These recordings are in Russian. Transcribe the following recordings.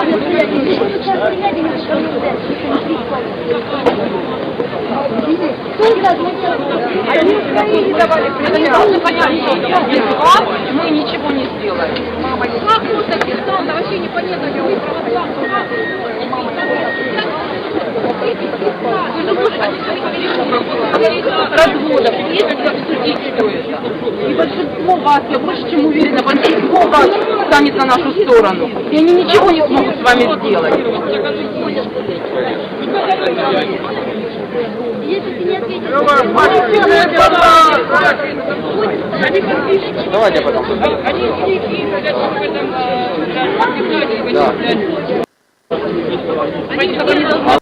Они не давали Это понятно, если вам мы ничего не сделали. Мама, как вот таких странно, вообще непонятно, где вы православцы, мама. Вы же ну, можете, они разводов, если обсудить все это. И большинство вас, я больше чем уверена, большинство вас станет на нашу сторону. И они ничего не смогут с вами сделать. Давайте потом. Да.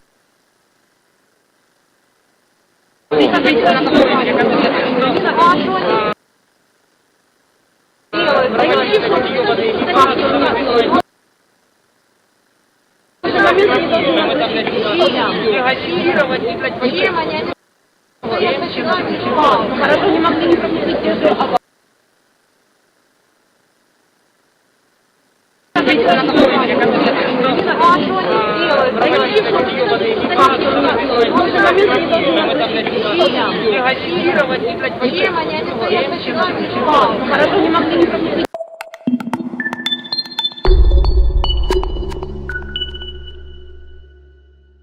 Хорошо, не могли не пропустить те же Хорошо, не могли не пропустить